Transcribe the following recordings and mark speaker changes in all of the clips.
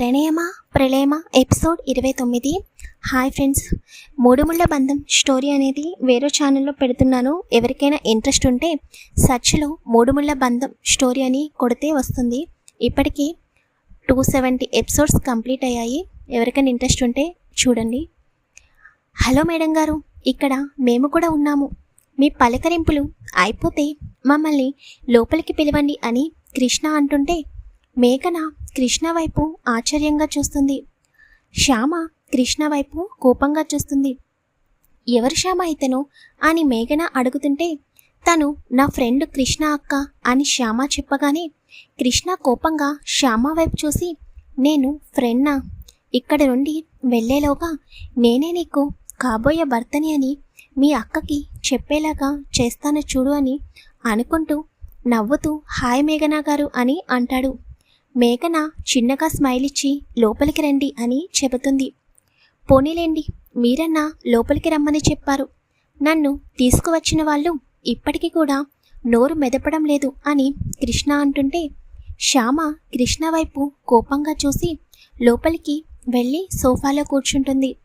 Speaker 1: ప్రణయమా ప్రళయమ? Episode ఇరవై తొమ్మిది. Hi friends. మూడుముళ్ళ బంధం స్టోరీ అనేది వేరే ఛానల్లో పెడుతున్నాను. ఎవరికైనా ఇంట్రెస్ట్ ఉంటే సర్చ్లో మూడుముళ్ళ బంధం స్టోరీ అని కొడితే వస్తుంది. ఇప్పటికీ టూ సెవెంటీ ఎపిసోడ్స్ కంప్లీట్ అయ్యాయి. ఎవరికైనా ఇంట్రెస్ట్ ఉంటే చూడండి. హలో మేడం గారు ఇక్కడ మేము కూడా ఉన్నాము. మీ పలకరింపులు అయిపోతే మమ్మల్ని లోపలికి పిలవండి అని కృష్ణ అంటుంటే మేఘన కృష్ణ వైపు ఆశ్చర్యంగా చూస్తుంది. శ్యామ కృష్ణ వైపు కోపంగా చూస్తుంది. ఎవరు శ్యామ ఇతను? అని మేఘన అడుగుతుంటే తను నా ఫ్రెండ్ కృష్ణ అక్క అని శ్యామ చెప్పగానే కృష్ణ కోపంగా శ్యామ వైపు చూసి నేను ఫ్రెండ్నా? ఇక్కడ నుండి వెళ్ళేలోగా నేనే నీకు కాబోయే భర్తని అని మీ అక్కకి చెప్పేలాగా చేస్తాను చూడు అని అనుకుంటూ నవ్వుతూ హాయ్ మేఘనా గారు అని అంటాడు. మేఘన చిన్నగా స్మైల్ ఇచ్చి లోపలికి రండి అని చెబుతుంది. పోనీలేండి మీరన్నా లోపలికి రమ్మని చెప్పారు. నన్ను తీసుకువచ్చిన వాళ్ళు ఇప్పటికీ కూడా నోరు మెదపడం లేదు అని కృష్ణ అంటుంటే శ్యామ కృష్ణ వైపు కోపంగా చూసి లోపలికి వెళ్ళి సోఫాలో కూర్చుంటుంది.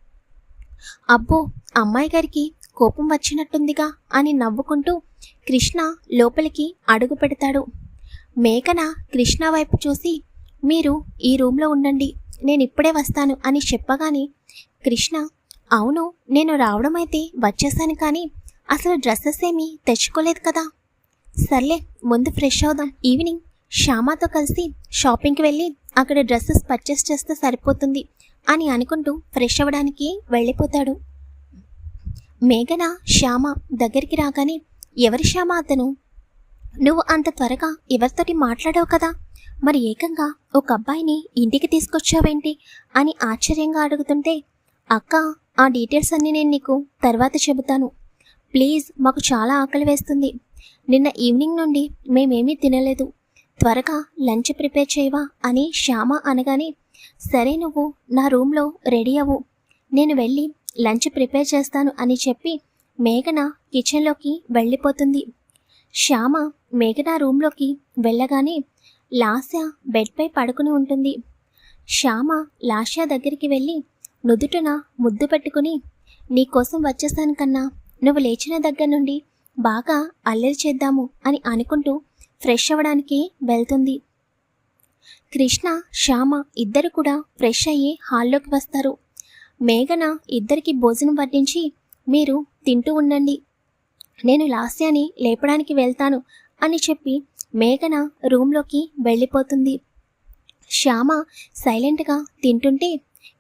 Speaker 1: అబ్బో అమ్మాయి గారికి కోపం వచ్చినట్టుందిగా అని నవ్వుకుంటూ కృష్ణ లోపలికి అడుగు పెడతాడు. మేఘన కృష్ణ వైపు చూసి మీరు ఈ రూమ్లో ఉండండి నేను ఇప్పుడే వస్తాను అని చెప్పగానే కృష్ణ అవును నేను రావడం అయితే వచ్చేసాను కానీ అసలు డ్రెస్సెస్ ఏమీ తెచ్చుకోలేదు కదా. సర్లే ముందు ఫ్రెష్ అవుదాం. ఈవినింగ్ శ్యామాతో కలిసి షాపింగ్కి వెళ్ళి అక్కడ డ్రెస్సెస్ పర్చేస్ చేస్తే సరిపోతుంది అని అనుకుంటూ ఫ్రెష్ అవ్వడానికి వెళ్ళిపోతాడు. మేఘన శ్యామ దగ్గరికి రాగానే ఎవరి శ్యామ అతను? నువ్వు అంత త్వరగా ఎవరితోటి మాట్లాడావు కదా? మరి ఏకంగా ఒక అబ్బాయిని ఇంటికి తీసుకొచ్చావేంటి? అని ఆశ్చర్యంగా అడుగుతుంటే అక్క ఆ డీటెయిల్స్ అన్నీ నేను నీకు తర్వాత చెబుతాను. ప్లీజ్ మాకు చాలా ఆకలి వేస్తుంది. నిన్న ఈవినింగ్ నుండి మేమేమీ తినలేదు. త్వరగా లంచ్ ప్రిపేర్ చేయవా? అని శ్యామ అనగానే సరే నువ్వు నా రూమ్లో రెడీ అవ్వు. నేను వెళ్ళి లంచ్ ప్రిపేర్ చేస్తాను అని చెప్పి మేఘన కిచెన్లోకి వెళ్ళిపోతుంది. శ్యామ మేఘన రూమ్లోకి వెళ్ళగానే లాస్య బెడ్పై పడుకుని ఉంటుంది. శ్యామ లాస్య దగ్గరికి వెళ్ళి నుదుటున ముద్దు పెట్టుకుని నీకోసం వచ్చేస్తాను కన్నా నువ్వు లేచిన దగ్గర నుండి బాగా అల్లరి చేద్దాము అని అనుకుంటూ ఫ్రెష్ అవ్వడానికి వెళ్తుంది. కృష్ణ శ్యామ ఇద్దరు కూడా ఫ్రెష్ అయ్యి హాల్లోకి వస్తారు. మేఘన ఇద్దరికి భోజనం పట్టించి మీరు తింటూ ఉండండి నేను లాస్యాని లేపడానికి వెళ్తాను అని చెప్పి మేఘన రూమ్లోకి వెళ్ళిపోతుంది. శ్యామ సైలెంట్గా తింటుంటే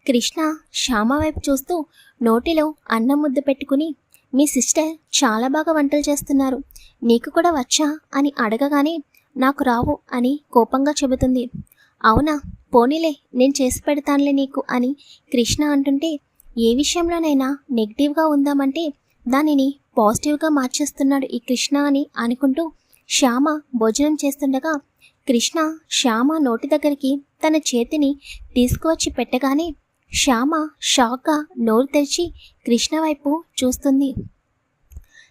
Speaker 1: కృష్ణ శ్యామ వైపు చూస్తూ నోటిలో అన్నం ముద్ద పెట్టుకుని మీ సిస్టర్ చాలా బాగా వంటలు చేస్తున్నారు. నీకు కూడా వచ్చా? అని అడగగానే నాకు రావు అని కోపంగా చెబుతుంది. అవునా? పోనీలే నేను చేసి పెడతానులే నీకు అని కృష్ణ అంటుంటే ఏ విషయంలోనైనా నెగిటివ్గా ఉందామంటే దానిని పాజిటివ్గా మార్చేస్తున్నాడు ఈ కృష్ణ అని అనుకుంటూ శ్యామ భోజనం చేస్తుండగా కృష్ణ శ్యామ నోటి దగ్గరికి తన చేతిని తీసుకువచ్చి పెట్టగానే శ్యామ షాక్గా నోరు తెరిచి కృష్ణ వైపు చూస్తుంది.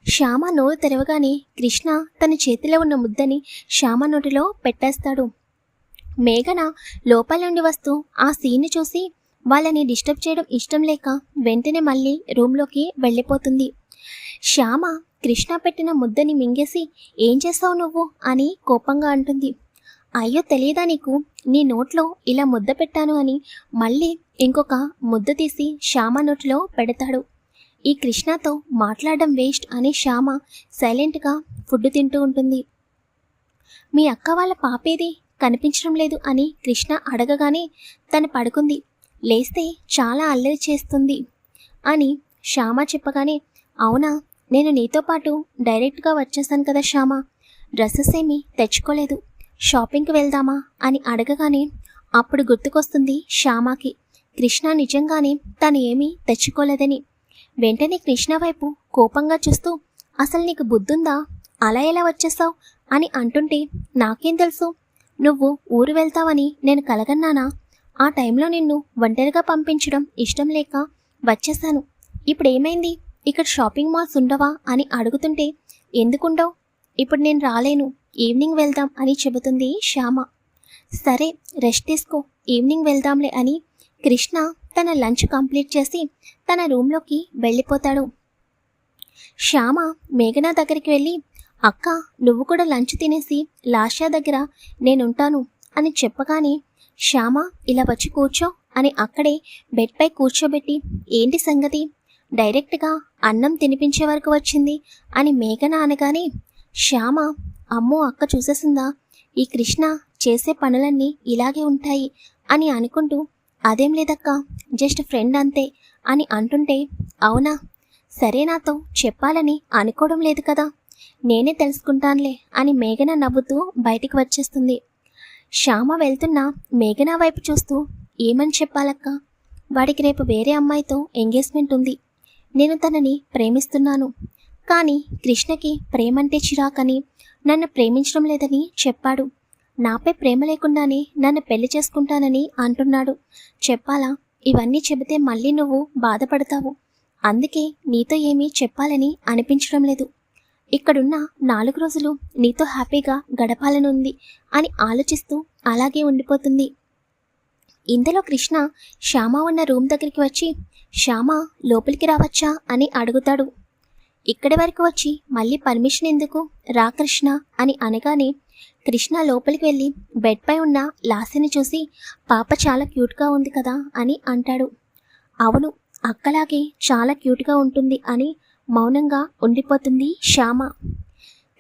Speaker 1: శ్యామ నోరు తెరవగానే కృష్ణ తన చేతిలో ఉన్న ముద్దని శ్యామ నోటిలో పెట్టేస్తాడు. మేఘన లోపల నుండి వస్తూ ఆ సీన్ని చూసి వాళ్ళని డిస్టర్బ్ చేయడం ఇష్టం లేక వెంటనే మళ్ళీ రూమ్లోకి వెళ్ళిపోతుంది. శ్యామ కృష్ణ పెట్టిన ముద్దని మింగేసి ఏం చేస్తావు నువ్వు? అని కోపంగా అంటుంది. అయ్యో తెలియదా నీకు? నీ నోట్లో ఇలా ముద్ద పెట్టాను అని మళ్ళీ ఇంకొక ముద్ద తీసి శ్యామ నోట్లో పెడతాడు. ఈ కృష్ణతో మాట్లాడడం వేస్ట్ అని శ్యామ సైలెంట్గా ఫుడ్ తింటూ ఉంటుంది. మీ అక్క వాళ్ళ పాపేది కనిపించడం లేదు అని కృష్ణ అడగగానే తను పడుకుంది. లేస్తే చాలా అల్లరి చేస్తుంది అని శ్యామ చెప్పగానే అవునా? నేను నీతో పాటు డైరెక్ట్గా వచ్చేసాను కదా శ్యామ. డ్రెస్సెస్ ఏమీ తెచ్చుకోలేదు. షాపింగ్కి వెళ్దామా అని అడగగానే అప్పుడు గుర్తుకొస్తుంది శ్యామకి. కృష్ణ నిజంగానే తను ఏమీ తెచ్చుకోలేదని. వెంటనే కృష్ణ వైపు కోపంగా చూస్తూ అసలు నీకు బుద్ధుందా? అలా ఎలా వచ్చేసావు? అని అంటుంటే నాకేం తెలుసు. నువ్వు ఊరు వెళ్తావని నేను కలగన్నానా? ఆ టైంలో నిన్ను ఒంటరిగా పంపించడం ఇష్టం లేక వచ్చేసాను. ఇప్పుడేమైంది? ఇక్కడ షాపింగ్ మాల్స్ ఉండవా అని అడుగుతుంటే ఎందుకుండవు? ఇప్పుడు నేను రాలేను. ఈవినింగ్ వెళ్దాం అని చెబుతుంది శ్యామ. సరే రెస్ట్ తీసుకో. ఈవినింగ్ వెళ్దాంలే అని కృష్ణ తన లంచ్ కంప్లీట్ చేసి తన రూమ్లోకి వెళ్ళిపోతాడు. శ్యామ మేఘన దగ్గరికి వెళ్ళి అక్క నువ్వు కూడా లంచ్ తినేసి లాషా దగ్గర నేనుంటాను అని చెప్పగానే శ్యామ ఇలా వచ్చి కూర్చో అని అక్కడే బెడ్పై కూర్చోబెట్టి ఏంటి సంగతి? డైరెక్ట్గా అన్నం తినిపించే వరకు వచ్చింది అని మేఘన అనగానే శ్యామ అమ్మో అక్క చూసేసిందా? ఈ కృష్ణ చేసే పనులన్నీ ఇలాగే ఉంటాయి అని అనుకుంటూ అదేం లేదక్క జస్ట్ ఫ్రెండ్ అంతే అని అంటుంటే అవునా? సరే నాతో చెప్పాలని అనుకోవడం లేదు కదా. నేనే తెలుసుకుంటానులే అని మేఘన నవ్వుతూ బయటికి వచ్చేస్తుంది. శ్యామ వెళ్తున్న మేఘన వైపు చూస్తూ ఏమని చెప్పాలక్క? వాడికి రేపు వేరే అమ్మాయితో ఎంగేజ్మెంట్ ఉంది. నేను తనని ప్రేమిస్తున్నాను. కానీ కృష్ణకి ప్రేమంటే చిరాకని నన్ను ప్రేమించడం లేదని చెప్పాడు. నాపై ప్రేమ లేకుండానే నన్ను పెళ్ళి చేసుకుంటానని అంటున్నాడు. చెప్పాలా? ఇవన్నీ చెబితే మళ్ళీ నువ్వు బాధపడతావు. అందుకే నీతో ఏమీ చెప్పాలని అనిపించడం లేదు. ఇక్కడున్న నాలుగు రోజులు నీతో హ్యాపీగా గడపాలనుంది అని ఆలోచిస్తూ అలాగే ఉండిపోతుంది. ఇంతలో కృష్ణ శ్యామ ఉన్న రూమ్ దగ్గరికి వచ్చి శ్యామ లోపలికి రావచ్చా? అని అడుగుతాడు. ఇక్కడి వరకు వచ్చి మళ్ళీ పర్మిషన్ ఎందుకు? రా కృష్ణ అని అనగానే కృష్ణ లోపలికి వెళ్ళి బెడ్పై ఉన్న లాసిని చూసి పాప చాలా క్యూట్గా ఉంది కదా? అని అంటాడు. అవును అక్కలాగే చాలా క్యూట్గా ఉంటుంది అని మౌనంగా ఉండిపోతుంది శ్యామ.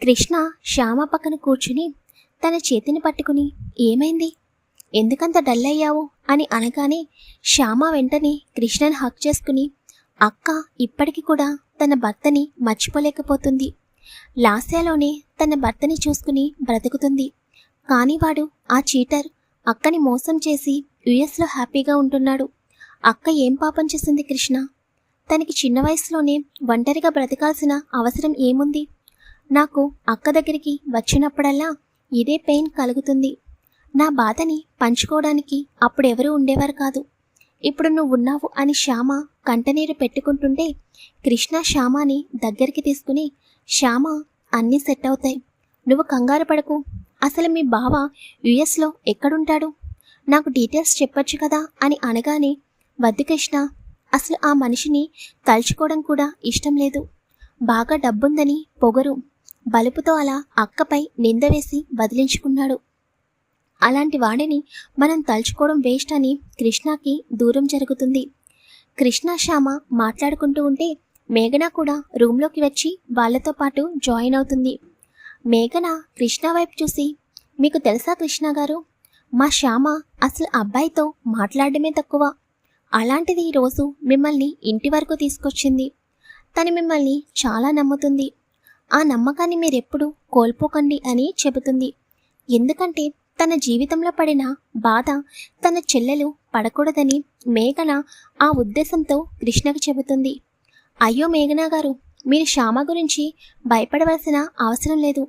Speaker 1: కృష్ణ శ్యామ పక్కన కూర్చుని తన చేతిని పట్టుకుని ఏమైంది? ఎందుకంత డల్ అయ్యావు అని అనగానే శ్యామ వెంటనే కృష్ణని హక్ చేసుకుని అక్క ఇప్పటికి కూడా తన భర్తని మర్చిపోలేకపోతుంది. లాస్యాలోనే తన భర్తని చూసుకుని బ్రతుకుతుంది. కానీ వాడు ఆ చీటర్ అక్కని మోసం చేసి యుఎస్లో హ్యాపీగా ఉంటున్నాడు. అక్క ఏం పాపం చేసింది కృష్ణ? తనకి చిన్న వయసులోనే ఒంటరిగా బ్రతకాల్సిన అవసరం ఏముంది? నాకు అక్క దగ్గరికి వచ్చినప్పుడల్లా ఇదే పెయిన్ కలుగుతుంది. నా బాధని పంచుకోవడానికి అప్పుడెవరూ ఉండేవారు కాదు. ఇప్పుడు నువ్వు ఉన్నావు అని శ్యామ కంటనీరు పెట్టుకుంటుంటే కృష్ణ శ్యామాని దగ్గరికి తీసుకుని శ్యామ అన్నీ సెట్ అవుతాయి. నువ్వు కంగారు పడకు. అసలు మీ బావ యుఎస్లో ఎక్కడుంటాడు? నాకు డీటెయిల్స్ చెప్పొచ్చు కదా? అని అనగానే వద్దు కృష్ణ. అసలు ఆ మనిషిని తలుచుకోవడం కూడా ఇష్టం లేదు. బాగా డబ్బుందని పొగరు. బలుపుతో అలా అక్కపై నింద వేసి వదిలించుకున్నాడు. అలాంటి వాడిని మనం తలుచుకోవడం వేస్ట్ అని కృష్ణకి దూరం జరుగుతుంది. కృష్ణ శ్యామ మాట్లాడుకుంటూ ఉంటే మేఘన కూడా రూమ్లోకి వచ్చి వాళ్ళతో పాటు జాయిన్ అవుతుంది. మేఘన కృష్ణ వైపు చూసి మీకు తెలుసా కృష్ణ గారు? మా శ్యామ అసలు అబ్బాయితో మాట్లాడడమే తక్కువ. అలాంటిది ఈరోజు మిమ్మల్ని ఇంటి వరకు తీసుకొచ్చింది. తను మిమ్మల్ని చాలా నమ్ముతుంది. ఆ నమ్మకాన్ని మీరెప్పుడు కోల్పోకండి అని చెబుతుంది. ఎందుకంటే తన జీవితంలో పడిన బాధ తన చెల్లెలు పడకూడదని మేఘన ఆ ఉద్దేశంతో కృష్ణకు చెబుతుంది. అయ్యో మేఘన గారు మీరు శ్యామ గురించి భయపడవలసిన అవసరం లేదు.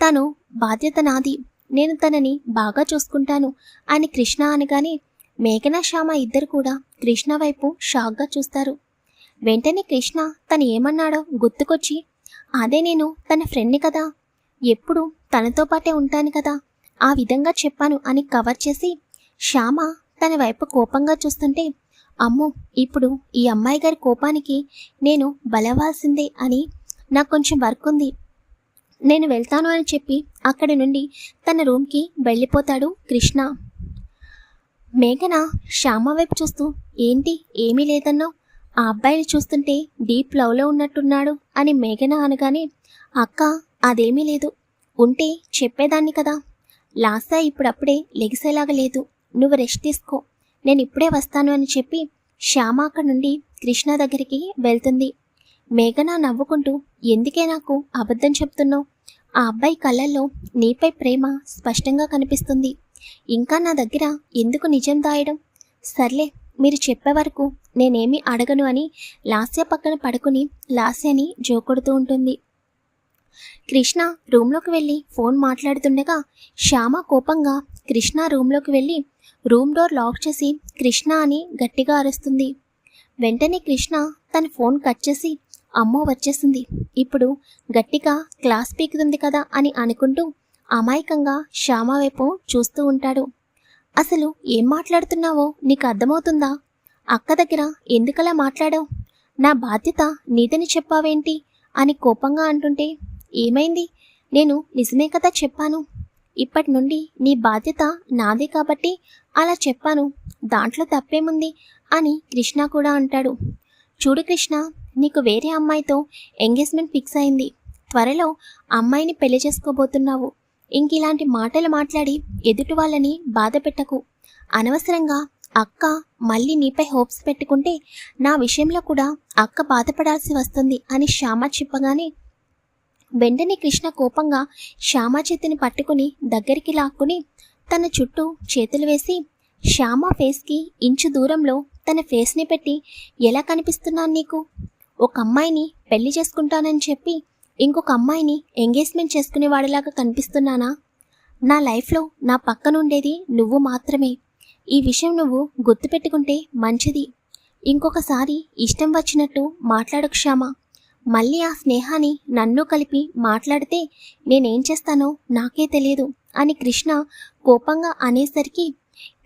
Speaker 1: తను బాధ్యత నాది నేను తనని బాగా చూసుకుంటాను అని కృష్ణ అనగానే మేఘన శ్యామ ఇద్దరు కూడా కృష్ణ వైపు షాక్గా చూస్తారు. వెంటనే కృష్ణ తను ఏమన్నాడో గుర్తుకొచ్చి అదే నేను తన ఫ్రెండ్ని కదా. ఎప్పుడు తనతో పాటే ఉంటాను కదా. ఆ విధంగా చెప్పాను అని కవర్ చేసి శ్యామ తన వైపు కోపంగా చూస్తుంటే అమ్మో ఇప్పుడు ఈ అమ్మాయి గారి కోపానికి నేను బలవాల్సిందే అని నాకు కొంచెం వర్క్ ఉంది. నేను వెళ్తాను అని చెప్పి అక్కడి నుండి తన రూమ్కి వెళ్ళిపోతాడు కృష్ణ. మేఘన శ్యామ వైపు చూస్తూ ఏంటి ఏమీ లేదన్నావు? ఆ అబ్బాయిని చూస్తుంటే డీప్ లవ్లో ఉన్నట్టున్నాడు అని మేఘన అనగానే అక్క అదేమీ లేదు. ఉంటే చెప్పేదాన్ని కదా. లాసా ఇప్పుడప్పుడే లెగిసేలాగా లేదు. నువ్వు రెస్ట్ తీసుకో. నేను ఇప్పుడే వస్తాను అని చెప్పి శ్యామ అక్కడి నుండి కృష్ణ దగ్గరికి వెళ్తుంది. మేఘన నవ్వుకుంటూ ఎందుకే నాకు అబద్ధం చెప్తున్నావు? ఆ అబ్బాయి కళ్ళల్లో నీపై ప్రేమ స్పష్టంగా కనిపిస్తుంది. ఇంకా నా దగ్గర ఎందుకు నిజం దాయడం? సర్లే మీరు చెప్పే వరకు నేనేమీ అడగను అని లాస్య పక్కన పడుకుని లాస్యని జోకొడుతూ ఉంటుంది. కృష్ణ రూమ్లోకి వెళ్ళి ఫోన్ మాట్లాడుతుండగా శ్యామ కోపంగా కృష్ణ రూమ్లోకి వెళ్ళి రూమ్ డోర్ లాక్ చేసి కృష్ణ అని గట్టిగా అరుస్తుంది. వెంటనే కృష్ణ తన ఫోన్ కట్ చేసి అమ్మో వచ్చేసింది. ఇప్పుడు గట్టిగా క్లాస్ పీకుతుంది కదా అని అనుకుంటూ అమాయకంగా శ్యామ వైపు చూస్తూ ఉంటాడు. అసలు ఏం మాట్లాడుతున్నావో నీకు అర్థమవుతుందా? అక్క దగ్గర ఎందుకలా మాట్లాడావు? నా బాధ్యత నీదని చెప్పావేంటి? అని కోపంగా అంటుంటే ఏమైంది? నేను నిజమే కదా చెప్పాను. ఇప్పటి నుండి నీ బాధ్యత నాదే కాబట్టి అలా చెప్పాను. దాంట్లో తప్పేముంది? అని కృష్ణ కూడా అంటాడు. చూడు కృష్ణ నీకు వేరే అమ్మాయితో ఎంగేజ్మెంట్ ఫిక్స్ అయింది. త్వరలో అమ్మాయిని పెళ్ళి చేసుకోబోతున్నావు. ఇంక ఇలాంటి మాటలు మాట్లాడి ఎదుటి వాళ్ళని బాధ పెట్టకు. అనవసరంగా అక్క మళ్ళీ నీపై హోప్స్ పెట్టుకుంటే నా విషయంలో కూడా అక్క బాధపడాల్సి వస్తుంది అని శ్యామ చెప్పగానే వెంటనే కృష్ణ కోపంగా శ్యామ చేతిని పట్టుకుని దగ్గరికి లాక్కుని తన చుట్టూ చేతులు వేసి శ్యామ ఫేస్కి ఇంచు దూరంలో తన ఫేస్ని పెట్టి ఎలా కనిపిస్తున్నాను నీకు? ఒక అమ్మాయిని పెళ్ళి చేసుకుంటానని చెప్పి ఇంకొక అమ్మాయిని ఎంగేజ్మెంట్ చేసుకునేవాడిలాగా కనిపిస్తున్నానా? నా లైఫ్లో నా పక్కనుండేది నువ్వు మాత్రమే. ఈ విషయం నువ్వు గుర్తుపెట్టుకుంటే మంచిది. ఇంకొకసారి ఇష్టం వచ్చినట్టు మాట్లాడకు శ్యామ. మళ్ళీ ఆ స్నేహాన్ని నన్ను కలిపి మాట్లాడితే నేనేం చేస్తానో నాకే తెలియదు అని కృష్ణ కోపంగా అనేసరికి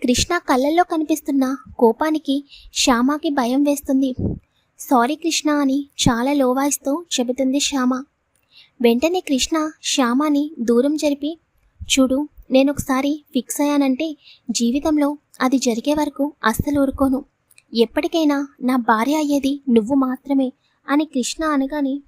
Speaker 1: కృష్ణ కళ్ళల్లో కనిపిస్తున్న కోపానికి శ్యామకి భయం వేస్తుంది. సారీ కృష్ణ అని చాలా లో వాయిస్తో చెబుతుంది శ్యామ. వెంటనే కృష్ణ శ్యామని దూరం జరిపి చూడు నేను ఒకసారి ఫిక్స్ అయ్యానంటే జీవితంలో అది జరిగే వరకు అస్సలు ఊరుకోను. ఎప్పటికైనా నా భార్య అయ్యేది నువ్వు మాత్రమే. అని కృష్ణ అనగానే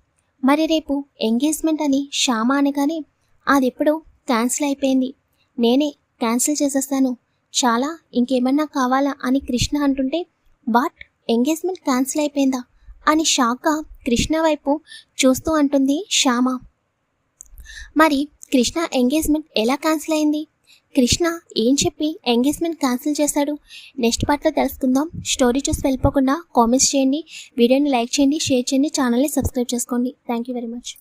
Speaker 1: మరి రేపు ఎంగేజ్మెంట్ అని శ్యామ అనగానే అది ఎప్పుడో క్యాన్సిల్ అయిపోయింది. నేనే క్యాన్సిల్ చేసేస్తాను. చాలా ఇంకేమన్నా కావాలా? అని కృష్ణ అంటుంటే వాట్? ఎంగేజ్మెంట్ క్యాన్సిల్ అయిపోయిందా? అని షాక్గా కృష్ణ వైపు చూస్తూ అంటుంది శ్యామ. మరి కృష్ణ ఎంగేజ్మెంట్ ఎలా క్యాన్సిల్ అయింది? కృష్ణ ఏం చెప్పి ఎంగేజ్మెంట్ క్యాన్సిల్ చేశాడు? నెక్స్ట్ పార్ట్లో తెలుసుకుందాం. స్టోరీ చూసి వెళ్ళిపోకుండా కామెంట్స్ చేయండి. వీడియోని లైక్ చేయండి షేర్ చేయండి ఛానల్ని సబ్స్క్రైబ్ చేసుకోండి. Thank you very much.